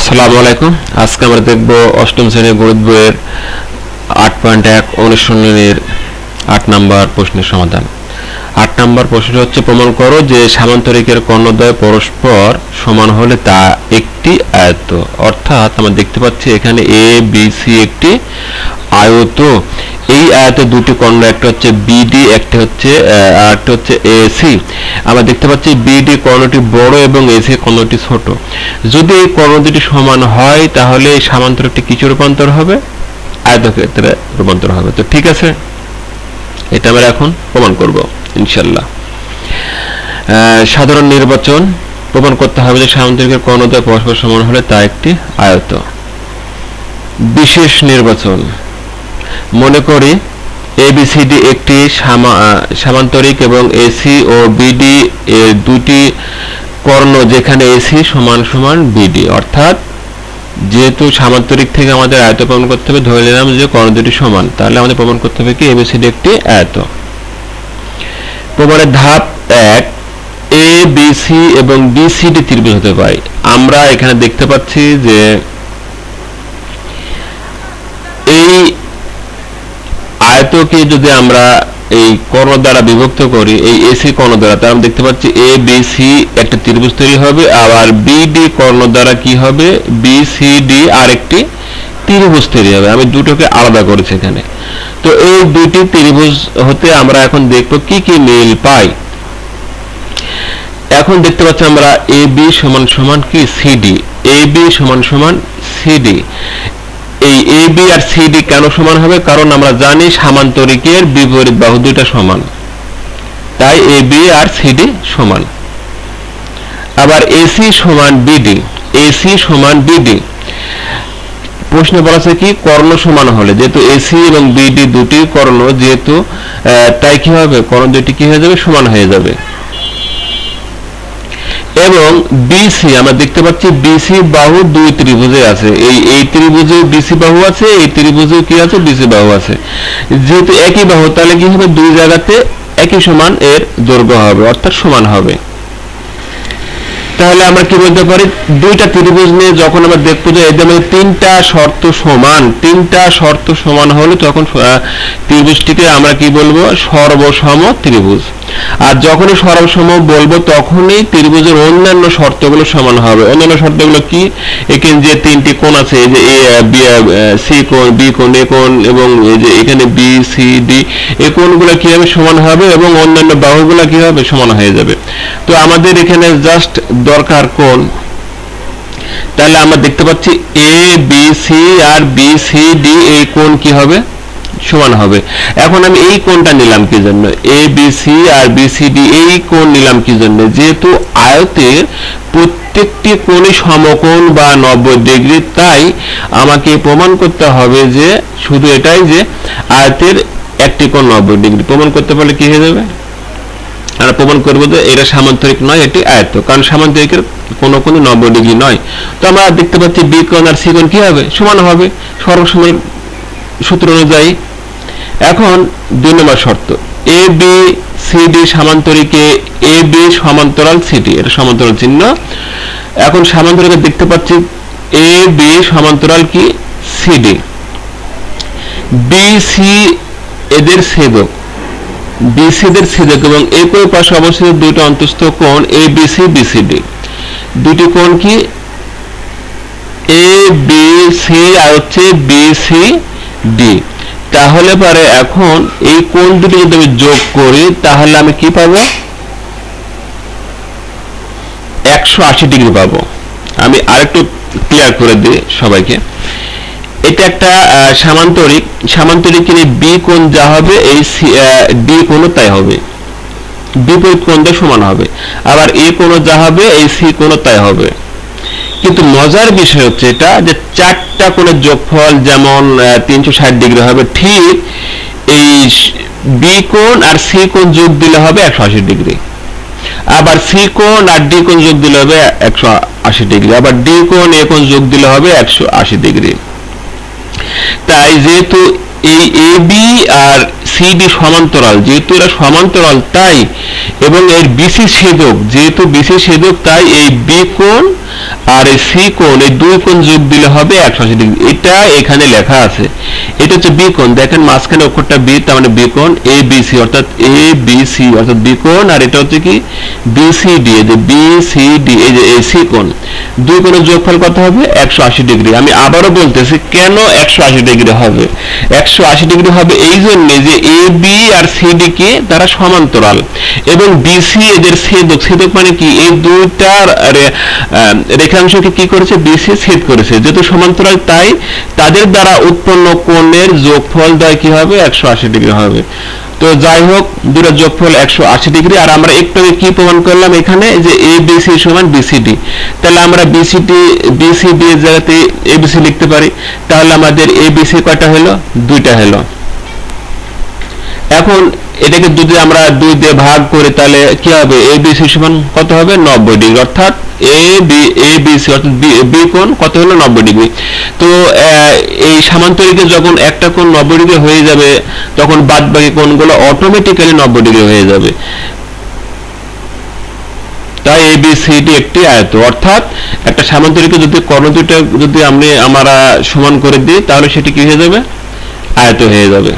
আসসালামু আলাইকুম। আজকে আমরা দেখব অষ্টম শ্রেণির গণিত বইয়ের আট পয়েন্ট এক অনুশীলনের আট নাম্বার প্রশ্নের সমাধান। আট নাম্বার প্রশ্ন হচ্ছে, প্রমাণ করো যে সামান্তরিকের কর্ণদ্বয় পরস্পর সমান হলে তা একটি আয়ত্ত অর্থাৎ আমরা দেখতে পাচ্ছি এখানে এ বি সি একটি আয়ত এই আয়তে দুটি কর্ণ, একটা হচ্ছে বিডি একটা হচ্ছে আর একটা হচ্ছে এসি আমরা দেখতে পাচ্ছি বিডি কর্ণটি বড় এবং এসি কর্ণটি ছোট। যদি এই কর্ণ দুটি সমান হয়, তাহলে এই সামান্তরিকটি কিছু রূপান্তর হবে? আয়তক্ষেত্রে রূপান্তর হবে। তো ঠিক আছে? এটা আমরা এখন প্রমাণ করব ইনশাল্লাহ সাধারণ নির্বাচন। প্রমাণ করতে হবে যে সামান্তরিকের কর্ণদ্বয় পরস্পর সমান হলে তা একটি আয়ত। বিশেষ নির্বাচন। মনে করি এবিসিডি একটি সামান্তরিক এবং এসি ও বিডি এর দুটি কর্ণ যেখানে এসি সমান সমান বিডি অর্থাৎ যেহেতু সামান্তরিক থেকে আমাদের আয়ত প্রমাণ করতে হবে, ধরে নিলাম যে কর্ণ দুটি সমান, তাহলে আমাদের প্রমাণ করতে হবে কি? এবিসিডি একটি আয়ত। প্রমাণের ধাপ এক এ বি সি এবং বিসিডি ত্রিভুজ হতে পারে। আমরা এখানে দেখতে পাচ্ছি যে এই আয়তকে যদি আমরা এই কর্ণ দ্বারা বিভক্ত করি, এই এসি কর্ণ দ্বারা, তাহলে দেখতে পাচ্ছি এ বি সি একটা ত্রিভুজ তৈরি হবে, আবার বিডি কর্ণ দ্বারা কি হবে? বি সি ডি আরেকটি ত্রিভুজ তৈরি হবে। আমি দুটোকে আলাদা করেছি এখানে। তো এই দুটি ত্রিভুজ হতে আমরা এখন দেখব কি কি মিল পাই এখন দেখতে পাচ্ছি আমরা এ বি সমান সমান কি? সিডি এ বি সমান সমান সিডি এই এ বি আর সিডি কেন সমান হবে? কারণ আমরা জানি সামান্তরিকের বিপরীত বাহু দুইটা সমান। তাই এ বি আর সিডি সমান। আবার এসি সমান বিডি এসি সমান বিডি প্রশ্নে বলা আছে কি? কর্ণ সমান হলে, যেহেতু এসি এবং বিডি দুটি কর্ণ, যেহেতু তাই কি হবে? কর্ণ দুটি কি হয়ে যাবে? সমান হয়ে যাবে। এবং বিসি আমরা দেখতে পাচ্ছি বিসি বাহু দুই ত্রিভুজে আছে। এই এই ত্রিভুজে বিসি বাহু আছে, এই ত্রিভুজে কি আছে? বিসি বাহু আছে। যেহেতু একই বাহু, তাহলে কি হবে? দুই জায়গাতে একই সমান এর দৈর্ঘ্য হবে, অর্থাৎ সমান হবে। তাহলে আমরা কি বলতে পারি? দুইটা ত্রিভুজ নিয়ে যখন আমরা দেখব যে এদের মধ্যে তিনটা শর্ত সমান, তিনটা শর্ত সমান হলে তখন ত্রিভুজটিকে আমরা কি বলব? সর্বসম ত্রিভুজ। আর যখনই সর্বসম বলব, তখনই ত্রিভুজের অন্যান্য শর্তগুলো সমান হবে। অন্যান্য শর্তগুলো কি? এখানে যে তিনটি কোণ আছে, এই যে সি কোণ, বি কোণ, এ কোণ, এবং এই যে এখানে বি, সি, ডি, এ কোণগুলো কি হবে সমান হবে এবং অন্যান্য বাহুগুলো কি হবে সমান হয়ে যাবে? তো আমাদের এখানে জাস্ট দরকার কোণ তাহলে আমরা দেখতে পাচ্ছি এ বি সি আর বি সি ডি এই কোণ কি হবে? সমান হবে। এখন আমি এই কোণটা নিলাম কি জন্য? এ বি সি আর বি সি ডি এই কোণ নিলাম কি জন্য? যেহেতু আয়তের প্রত্যেকটি কোণই সমকোণ বা নব্বই ডিগ্রি, তাই আমাকে প্রমাণ করতে হবে যে, শুধু এটাই যে আয়তের একটি কোণ নব্বই ডিগ্রি। প্রমাণ করতে পারলে কি হয়ে যাবে? আমরা প্রমাণ করব যে এটা সামান্তরিক নয়, এটি আয়ত কারণ সামান্তরিকের কোনো কোনো নব্বই ডিগ্রি নয়। তো আমরা দেখতে পাচ্ছি বি কোণ আর সি কোণ কি হবে? সমান হবে সর্বসময় সূত্র অনুযায়ী। এখন দুই নম্বর শর্ত এ বি সি ডি সমান্তরিকে এ বি সমান্তরাল সিডি এটা সমান্তরাল চিহ্ন। এখন সমান্তরালে দেখতে পাচ্ছি এ বি সমান্তরাল কি? সিডি বি সি এদের ছেদক। বিসিদের ছেদক এবং একই পাশে অবস্থিত দুটো অন্তস্থ কোণ এ বিসি বিসিডি দুটি কোণ কি? এ বি সি আর হচ্ছে বি সি ডি তাহলে পরে এখন এই কোণ দুটি যদি আমি যোগ করি, তাহলে আমি কি পাবো? একশো আশি ডিগ্রি পাবো। আমি আরেকটু ক্লিয়ার করে দিই সবাইকে। এটা একটা সামান্তরিক সামান্তরিকের এই বি কোণ যা হবে, এই ডি কোণও তাই হবে। বিপরীত কোণটা সমান হবে। আবার এ কোণও যা হবে, এই সি কোণও তাই হবে। কিন্তু মজার বিষয় হচ্ছে এটা, যে চারটা কোণের যোগফল যেমন তিনশো ষাট ডিগ্রি হবে, ঠিক এই বি কোণ আর সি কোণ যোগ দিলে হবে একশো আশি ডিগ্রি। আবার সি কোণ আর ডি কোণ যোগ দিলে হবে একশো আশি ডিগ্রি। আবার ডি কোণ এ কোণ যোগ দিলে হবে একশো আশি ডিগ্রি। তাই যেহেতু এই এ বি আর সিডি সমান্তরাল, যেহেতু এরা সমান্তরাল তাই, এবং এর বিসি ছেদক, যেহেতু বিসি ছেদক, তাই এই বি কোণ আর এই সি কোণ, এই দুই কোণ যোগ দিলে হবে একশো আশি ডিগ্রি। এটা এখানে লেখা আছে। এটা হচ্ছে বি কোণ। দেখেন মাঝখানে অক্ষরটা বি তার মানে বি কোণ এ বি সি অর্থাৎ এ বি সি অর্থাৎ বি কোণ, আর এটা হচ্ছে কি? বি সি ডি এই যে বি সি এই যে এই সি কোণ দুই কোণের যোগফল কত হবে? একশো আশি ডিগ্রি। আমি আবারও বলতেছি কেন একশো আশি ডিগ্রি হবে? একশো আশি ডিগ্রি হবে এই জন্যে যে এ বি আর সি ডি কে তারা সমান্তরাল। এবং বিসি এদের ছেদক ছেদক মানে কি? এই দুইটার আহ, রেখাংশকে কি করেছে? বিসি ছেদ করেছে। যেহেতু সমান্তরাল তাই তাদের দ্বারা উৎপন্ন কোণের যোগফল দেয় কি হবে? একশো আশি ডিগ্রি হবে। তো যাই হোক দুটো যোগফল একশো আশি ডিগ্রি, আর আমরা একটু কি প্রমাণ করলাম এখানে? যে এ বিসি সমান বিসিডি তাহলে আমরা বিসিডি বিসিডি এর জায়গাতে এবিসি লিখতে পারি। তাহলে আমাদের এ বিসি কয়টা হলো? দুইটা হলো। এখন এটাকে যদি আমরা দুই দিয়ে ভাগ করি, তাহলে কি হবে? এ বি সি সমান কত হবে? নব্বই ডিগ্রি। অর্থাৎ A B A B C অর্থাৎ বি কোণ কত হলো? নব্বই ডিগ্রি। তো এই সামান্তরিকে যখন একটা কোণ নব্বই ডিগ্রি হয়ে যাবে, তখন বাদ বাকি কোণগুলো অটোমেটিক্যালি নব্বই ডিগ্রি হয়ে যাবে। তাই এ বি সি ডি একটি আয়ত। অর্থাৎ একটা সামান্তরিকে যদি কর্ণ দুইটা যদি আমি, আমরা সমান করে দিই, তাহলে সেটি কি হয়ে যাবে? আয়ত হয়ে যাবে।